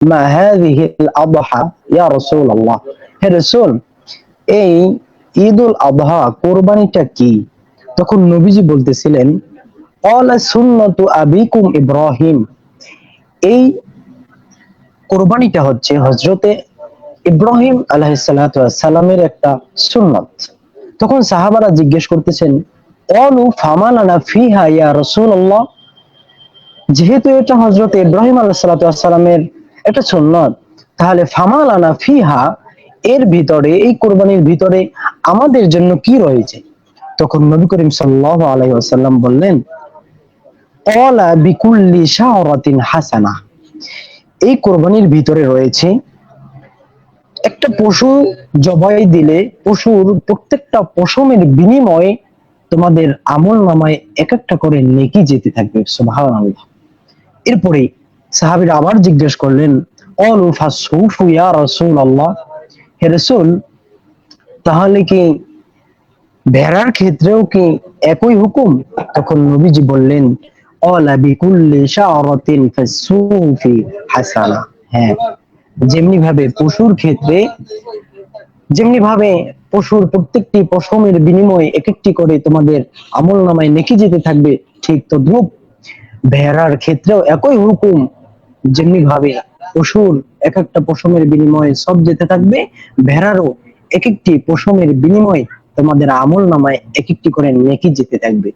মা হাযিহিল আদহা ইয়া রাসূলুল্লাহ। হে রাসূল, এই ঈদুল আদহা কোরবানিটা কি? তখন নবীজি বলতেছিলেন অলা সুন্নতু আবিকুম ইব্রাহিম। এই কোরবানিটা হচ্ছে হজরতে ইব্রাহিম আলাইসালামের একটা সুন্নত। তখন সাহাবারা জিজ্ঞেস করতেছেন অলু ফামালানা ফিহা ইয়া রাসূলুল্লাহ? যেহেতু এটা হজরত ইব্রাহিম আলাইসালামের একটা সুন্নত। তাহলে ফামালানা ফিহা, এর ভিতরে, এই কোরবানির ভিতরে আমাদের জন্য কি রয়েছে? তখন নবী করিম সাল্লাল্লাহু আলাইহি ওয়াসাল্লাম বললেন অলা বিকুল্লি শাহরাতিন হাসানা। এই কোরবানির ভিতরে রয়েছে, একটা পশু জবাই দিলে, পশুর প্রত্যেকটা পশমের বিনিময়ে তোমাদের আমল নামায় এক একটা করে নেকি যেতে থাকবে এরপরে সাহাবীরা আবার জিজ্ঞেস করলেন অলু ফাসুফু ইয়া রাসূলুল্লাহ? হে তাহলে কি ভেড়ার ক্ষেত্রেও কি একই হুকুম? তখন নবীজি বললেন অলা বিকুল্লি শাআরাতিন ফাসুফি হাসানা। হ্যাঁ যেমনি ভাবে পশুর ক্ষেত্রে যেমনি ভাবে পশুর প্রত্যেকটি পশমের বিনিময়ে এক একটি করে তোমাদের আমল নামায় নেকি যেতে থাকবে, ঠিক তদ্রুপ ভেড়ার ক্ষেত্রেও একই হুকুম যেমনি ভাবে পশুর এক একটা পশমের বিনিময়ে সব যেতে থাকবে, ভেড়ারও এক একটি পশমের বিনিময়ে তোমাদের আমল নামায় এক একটি করে নেকি যেতে থাকবে।